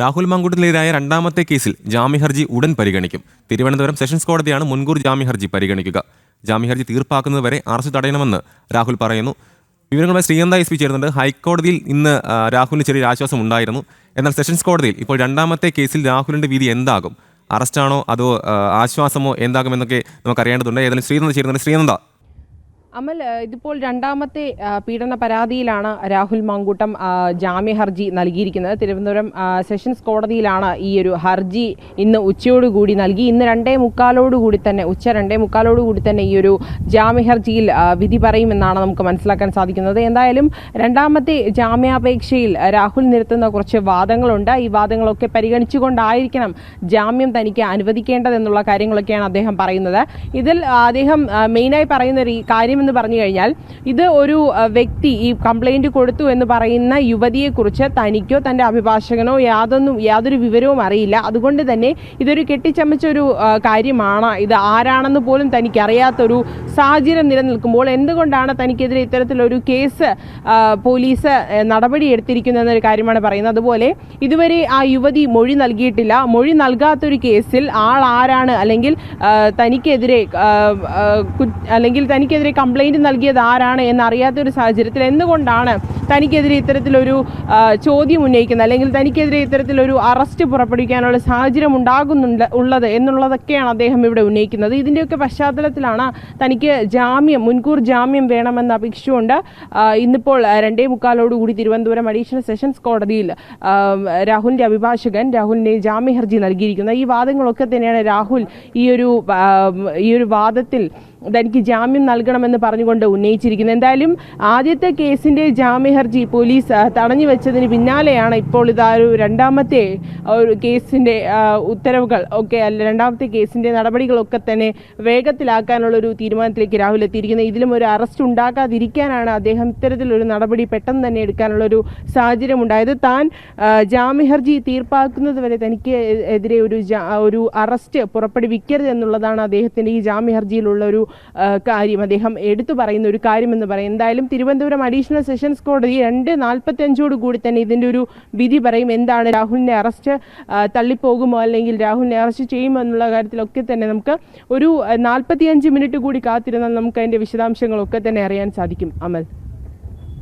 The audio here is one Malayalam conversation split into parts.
രാഹുൽ മങ്കൂട്ടിനെതിരായ രണ്ടാമത്തെ കേസിൽ ജാമ്യ ഹർജി ഉടൻ പരിഗണിക്കും. തിരുവനന്തപുരം സെഷൻസ് കോടതിയാണ് മുൻകൂർ ജാമ്യ ഹർജി പരിഗണിക്കുക. ജാമ്യ ഹർജി തീർപ്പാക്കുന്നതുവരെ അറസ്റ്റ് തടയണമെന്ന് രാഹുൽ പറയുന്നു. വിവരങ്ങളുമായി ശ്രീകന്ത എസ് പി ചേരുന്നുണ്ട്. ഹൈക്കോടതിയിൽ ഇന്ന് രാഹുലിന് ചെറിയൊരു ആശ്വാസം ഉണ്ടായിരുന്നു. എന്നാൽ സെഷൻസ് കോടതിയിൽ ഇപ്പോൾ രണ്ടാമത്തെ കേസിൽ രാഹുലിന്റെ വിധി എന്താകും? അറസ്റ്റാണോ അതോ ആശ്വാസമോ എന്താകുമെന്നൊക്കെ നമുക്ക് അറിയേണ്ടതുണ്ട് ഏതായാലും ശ്രീനന്ദ ചേരുന്നുണ്ട്. ശ്രീനന്ദ അമൽ ഇതിപ്പോൾ രണ്ടാമത്തെ പീഡന പരാതിയിലാണ് രാഹുൽ മാങ്കൂട്ടം ജാമ്യ ഹർജി നൽകിയിരിക്കുന്നത്. തിരുവനന്തപുരം സെഷൻസ് കോടതിയിലാണ് ഈ ഒരു ഹർജി ഇന്ന് ഉച്ചയോടുകൂടി നൽകി. ഇന്ന് രണ്ടേ മുക്കാലോടുകൂടി തന്നെ ഉച്ച രണ്ടേ മുക്കാലോടുകൂടി തന്നെ ഈ ഒരു ജാമ്യ ഹർജിയിൽ വിധി പറയുമെന്നാണ് നമുക്ക് മനസ്സിലാക്കാൻ സാധിക്കുന്നത്. എന്തായാലും രണ്ടാമത്തെ ജാമ്യാപേക്ഷയിൽ രാഹുൽ നിരത്തുന്ന കുറച്ച് വാദങ്ങളുണ്ട്. ഈ വാദങ്ങളൊക്കെ പരിഗണിച്ചുകൊണ്ടായിരിക്കണം ജാമ്യം തനിക്ക് അനുവദിക്കേണ്ടതെന്നുള്ള കാര്യങ്ങളൊക്കെയാണ് അദ്ദേഹം പറയുന്നത്. ഇതിൽ അദ്ദേഹം മെയിനായി പറയുന്ന ഈ കാര്യമെന്ന് പറഞ്ഞു കഴിഞ്ഞാൽ ഇത് ഒരു വ്യക്തി ഈ കംപ്ലൈന്റ് കൊടുത്തു എന്ന് പറയുന്ന യുവതിയെക്കുറിച്ച് തനിക്കോ തന്റെ അഭിഭാഷകനോ യാതൊന്നും യാതൊരു വിവരവും അറിയില്ല. അതുകൊണ്ട് തന്നെ ഇതൊരു കെട്ടിച്ചമച്ച ഒരു കാര്യമാണ്. ഇത് ആരാണെന്ന് പോലും തനിക്ക് അറിയാത്തൊരു സാഹചര്യം നിലനിൽക്കുമ്പോൾ എന്തുകൊണ്ടാണ് തനിക്കെതിരെ ഇത്തരത്തിലൊരു കേസ് പോലീസ് നടപടി എടുത്തിരിക്കുന്നത് എന്നൊരു കാര്യമാണ് പറയുന്നത്. അതുപോലെ ഇതുവരെ ആ യുവതി മൊഴി നൽകിയിട്ടില്ല. മൊഴി നൽകാത്തൊരു കേസിൽ ആൾ ആരാണ് അല്ലെങ്കിൽ തനിക്കെതിരെ അല്ലെങ്കിൽ തനിക്കെതിരെ കംപ്ലൈന്റ് നൽകിയത് ആരാണ് എന്നറിയാത്തൊരു സാഹചര്യത്തിൽ എന്തുകൊണ്ടാണ് തനിക്കെതിരെ ഇത്തരത്തിലൊരു ചോദ്യം ഉന്നയിക്കുന്ന അല്ലെങ്കിൽ തനിക്കെതിരെ ഇത്തരത്തിലൊരു അറസ്റ്റ് പുറപ്പെടുവിക്കാനുള്ള സാഹചര്യം ഉണ്ടാകുന്നുണ്ട് ഉള്ളത് എന്നുള്ളതൊക്കെയാണ് അദ്ദേഹം ഇവിടെ ഉന്നയിക്കുന്നത്. ഇതിന്റെയൊക്കെ പശ്ചാത്തലത്തിലാണ് തനിക്ക് ജാമ്യം മുൻകൂർ ജാമ്യം വേണമെന്ന് അപേക്ഷിച്ചുകൊണ്ട് ഇന്നിപ്പോൾ രണ്ടേ രണ്ടേ മുക്കാലോടുകൂടി തിരുവനന്തപുരം അഡീഷണൽ സെഷൻസ് കോടതിയിൽ രാഹുലിന്റെ അഭിഭാഷകൻ രാഹുലിനെ ജാമ്യ ഹർജി നൽകിയിരിക്കുന്നത് ഈ വാദങ്ങളൊക്കെ തന്നെയാണ് രാഹുൽ ഈ ഒരു ഈ ഒരു വാദത്തിൽ തനിക്ക് ജാമ്യം നൽകണമെന്ന് പറഞ്ഞുകൊണ്ട് ഉന്നയിച്ചിരിക്കുന്നത്. എന്തായാലും ആദ്യത്തെ കേസിന്റെ ജാമ്യ ഹർജി പോലീസ് തടഞ്ഞു വെച്ചതിന് പിന്നാലെയാണ് ഇപ്പോൾ ഇതാ ഒരു രണ്ടാമത്തെ ഒരു കേസിന്റെ ഉത്തരവുകൾ ഒക്കെ അല്ല രണ്ടാമത്തെ കേസിന്റെ നടപടികളൊക്കെ തന്നെ വേഗത്തിലാക്കാനുള്ള ഒരു തീരുമാനത്തിലേക്ക് രാഹുൽ എത്തിയിരിക്കുന്നത്. ഇതിലും ഒരു അറസ്റ്റ് ഉണ്ടാക്കാതിരിക്കാനാണ് അദ്ദേഹം ഇത്തരത്തിലൊരു നടപടി പെട്ടെന്ന് തന്നെ എടുക്കാനുള്ളൊരു സാഹചര്യം ഉണ്ടായത്. താൻ ജാമ്യഹർജി ജാമ്യ ഹർജി തീർപ്പാക്കുന്നത് വരെ തനിക്ക് എതിരെ ഒരു ഒരു അറസ്റ്റ് പുറപ്പെടുവിക്കരുത് എന്നുള്ളതാണ് അദ്ദേഹത്തിന്റെ ഈ ജാമ്യഹർജിയിലുള്ള ഒരു കാര്യം. അദ്ദേഹം എടുത്തു പറയുന്ന ഒരു കാര്യമെന്ന് പറയും. എന്തായാലും തിരുവനന്തപുരം അഡീഷണൽ സെഷൻസ് കോടതി രണ്ട് നാൽപ്പത്തി അഞ്ചോട് കൂടി തന്നെ ഇതിന്റെ ഒരു വിധി പറയും. എന്താണ് രാഹുലിനെ അറസ്റ്റ് തള്ളിപ്പോകുമോ അല്ലെങ്കിൽ രാഹുലിനെ അറസ്റ്റ് ചെയ്യുമോ എന്നുള്ള കാര്യത്തിലൊക്കെ തന്നെ നമുക്ക് ഒരു നാൽപ്പത്തിയഞ്ച് മിനിറ്റ് കൂടി കാത്തിരുന്നാൽ നമുക്ക് അതിന്റെ വിശദാംശങ്ങളൊക്കെ തന്നെ അറിയാൻ സാധിക്കും. അമൽ.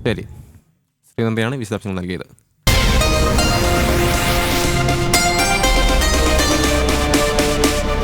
ശരി. ശ്രീനന്ദയാണ് വിശദാംശങ്ങൾ നൽകിയത്.